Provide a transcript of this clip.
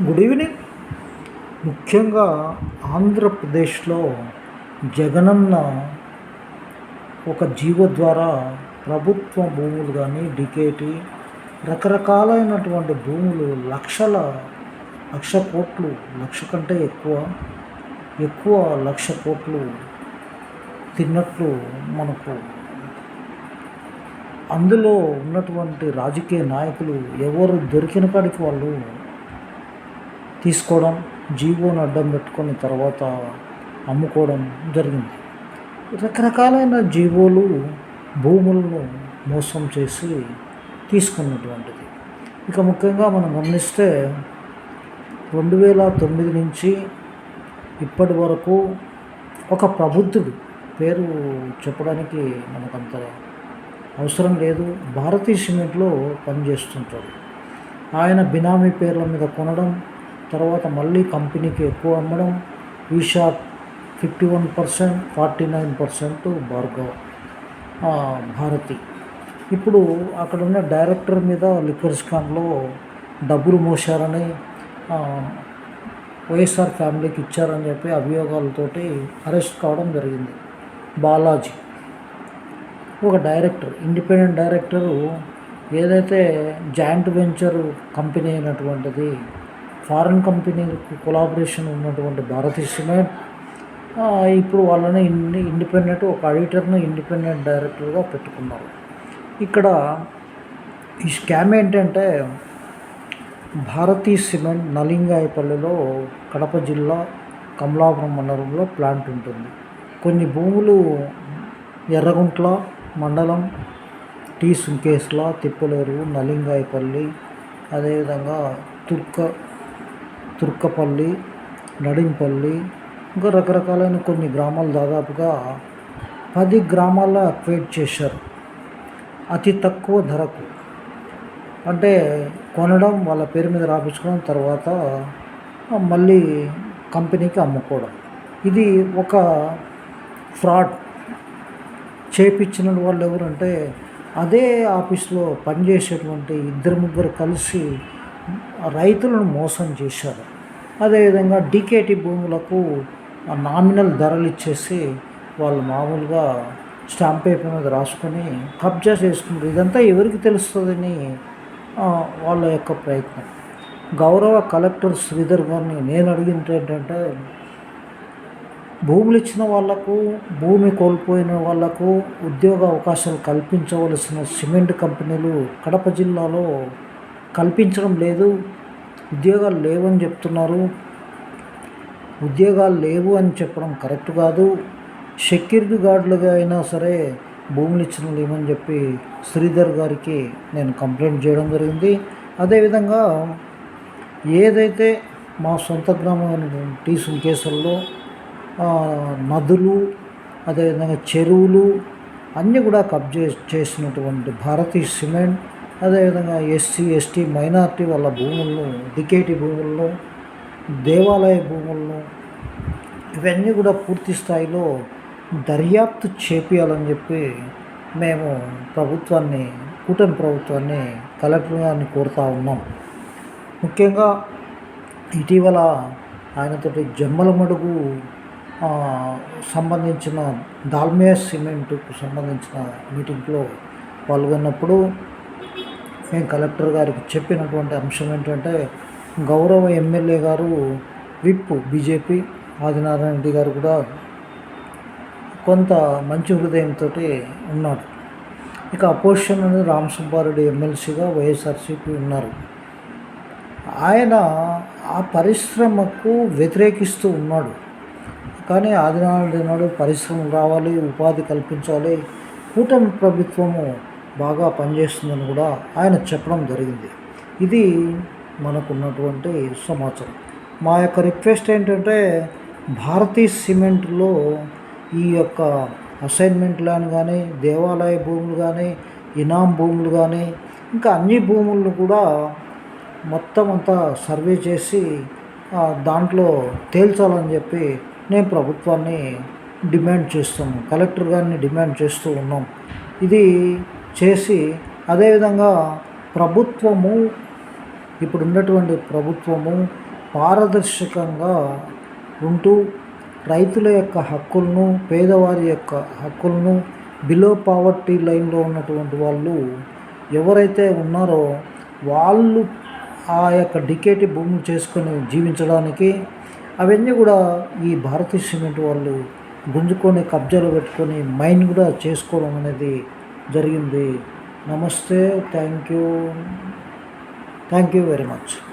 Good evening ముఖ్యంగా ఆంధ్రప్రదేశ్లో జగనన్న ఒక జీవో ద్వారా ప్రభుత్వ భూములు కానీ డికేటి రకరకాలైనటువంటి భూములు లక్షల లక్ష కోట్లు లక్ష కంటే ఎక్కువ ఎక్కువ లక్ష కోట్లు తిన్నట్లు మనకు అందులో ఉన్నటువంటి రాజకీయ నాయకులు ఎవరు దొరికిన కాడికి వాళ్ళు తీసుకోవడం జీవోను అడ్డం పెట్టుకున్న తర్వాత అమ్ముకోవడం జరిగింది. రకరకాలైన జీవోలు భూములను మోసం చేసి తీసుకున్నటువంటిది. ఇక ముఖ్యంగా మనం గమనిస్తే రెండు వేల తొమ్మిది నుంచి ఇప్పటి వరకు ఒక ప్రబుద్ధుడు పేరు చెప్పడానికి మనకంత అవసరం లేదు. భారతీయ సిమెంట్లో పనిచేస్తుంటాడు. ఆయన బినామీ పేర్ల మీద కొనడం తర్వాత మళ్ళీ కంపెనీకి ఎక్కువ అమ్మడం Esha fifty one percent forty nine percent Bhargav Bharathi. ఇప్పుడు అక్కడ ఉన్న డైరెక్టర్ మీద లిక్కర్ స్కామ్లో డబ్బులు మోసారని వైఎస్ఆర్ ఫ్యామిలీకి ఇచ్చారని చెప్పి అభియోగాలతోటి అరెస్ట్ కావడం జరిగింది బాలాజీ. ఒక డైరెక్టర్ ఇండిపెండెంట్ డైరెక్టరు ఏదైతే జాయింట్ వెంచర్ కంపెనీ అయినటువంటిది ఫారిన్ కంపెనీ కొలాబరేషన్ ఉన్నటువంటి భారతీయ సిమెంట్ ఇప్పుడు వాళ్ళని ఇండి ఇండిపెండెంట్ ఒక ఆడిటర్ను ఇండిపెండెంట్ డైరెక్టర్గా పెట్టుకున్నారు. ఇక్కడ ఈ స్కామ్ ఏంటంటే భారతీ సిమెంట్ నలింగాయపల్లిలో కడప జిల్లా కమలాపురం మండలంలో ప్లాంట్ ఉంటుంది. కొన్ని భూములు ఎర్రగుంట్ల మండలం టీ సుంకేస్ల తిప్పలేరు నలింగాయపల్లి అదేవిధంగా తుర్క తుర్కపల్లి నడింపల్లి ఇంకా రకరకాలైన కొన్ని గ్రామాలు దాదాపుగా పది గ్రామాల్లో అక్వైట్ చేశారు. అతి తక్కువ ధరకు. అంటే కొనడం వాళ్ళ పేరు మీద రాపించుకోవడం తర్వాత మళ్ళీ కంపెనీకి అమ్ముకోవడం. ఇది ఒక ఫ్రాడ్. చేపించిన వాళ్ళు ఎవరంటే అదే ఆఫీస్లో పనిచేసేటువంటి ఇద్దరు ముగ్గురు కలిసి రైతులను మోసం చేశారు. అదేవిధంగా డికేటి భూములకు నామినల్ ధరలు ఇచ్చేసి వాళ్ళు మామూలుగా స్టాంప్ పేపర్ మీద రాసుకొని కబ్జా చేసుకుంటారు. ఇదంతా ఎవరికి తెలుస్తుందని వాళ్ళ యొక్క ప్రయత్నం. గౌరవ కలెక్టర్ శ్రీధర్ గారిని నేను అడిగింది ఏంటంటే భూములు ఇచ్చిన వాళ్ళకు భూమి కోల్పోయిన వాళ్ళకు ఉద్యోగ అవకాశాలు కల్పించవలసిన సిమెంట్ కంపెనీలు కడప జిల్లాలో కల్పించడం లేదు. ఉద్యోగాలు లేవని చెప్తున్నారు. ఉద్యోగాలు లేవు అని చెప్పడం కరెక్ట్ కాదు. సెక్యూరిటీ గార్డులుగా అయినా సరే భూములు ఇచ్చిన లేమని చెప్పి శ్రీధర్ గారికి నేను కంప్లైంట్ చేయడం జరిగింది. అదేవిధంగా ఏదైతే మా సొంత గ్రామం టీ సుంకేశ్వర్లో నదులు అదేవిధంగా చెరువులు అన్నీ కూడా కబ్జా చేసినటువంటి భారతీయ సిమెంట్ అదేవిధంగా ఎస్సీ ఎస్టీ మైనార్టీ వాళ్ళ భూములను డికేటి భూములను దేవాలయ భూములను ఇవన్నీ కూడా పూర్తి స్థాయిలో దర్యాప్తు చేపియాలని చెప్పి మేము ప్రభుత్వాన్ని కూటమి ప్రభుత్వాన్ని కలెక్టర్ గారిని కోరుతా ఉన్నాం. ముఖ్యంగా ఇటీవల ఆయనతోటి జమ్మల మడుగు సంబంధించిన దాల్మియా సిమెంట్కు సంబంధించిన మీటింగ్లో పాల్గొన్నప్పుడు మేము కలెక్టర్ గారికి చెప్పినటువంటి అంశం ఏంటంటే గౌరవ ఎమ్మెల్యే గారు విప్ బీజేపీ ఆదినారాయణ రెడ్డి గారు కూడా కొంత మంచి హృదయంతో ఉన్నాడు ఇక అపోజిషన్ అనేది రామ్ సుబ్బారెడ్డి ఎమ్మెల్సీగా వైఎస్ఆర్సీపీ ఉన్నారు. ఆయన ఆ పరిశ్రమకు వ్యతిరేకిస్తూ ఉన్నాడు. కానీ ఆదినారాయణ నాడు పరిశ్రమ రావాలి ఉపాధి కల్పించాలి కూటమి ప్రభుత్వము బాగా పనిచేస్తుందని కూడా ఆయన చెప్పడం జరిగింది. ఇది మనకున్నటువంటి సమాచారం. మా యొక్క రిక్వెస్ట్ ఏంటంటే భారతీ సిమెంట్లో ఈ యొక్క అసైన్మెంట్ ల్యాండ్ కానీ దేవాలయ భూములు కానీ ఇనాం భూములు కానీ ఇంకా అన్ని భూములను కూడా మొత్తం అంతా సర్వే చేసి దాంట్లో తేల్చాలని చెప్పి నేను ప్రభుత్వాన్ని డిమాండ్ చేస్తాము. కలెక్టర్ గారిని డిమాండ్ చేస్తూ ఉన్నాం. ఇది చేసి అదేవిధంగా ప్రభుత్వము ఇప్పుడు ఉన్నటువంటి ప్రభుత్వము పారదర్శకంగా ఉంటూ రైతుల యొక్క హక్కులను పేదవారి యొక్క హక్కులను బిలో పావర్టీ లైన్లో ఉన్నటువంటి వాళ్ళు ఎవరైతే ఉన్నారో వాళ్ళు ఆ యొక్క డికేటి భూములు చేసుకొని జీవించడానికి అవన్నీ కూడా ఈ భారతీయ సిమెంట్ వాళ్ళు గుంజుకొని కబ్జాలు పెట్టుకొని మైన్ కూడా చేసుకోవడం అనేది జరిగింది. నమస్తే thank you. Thank you very much.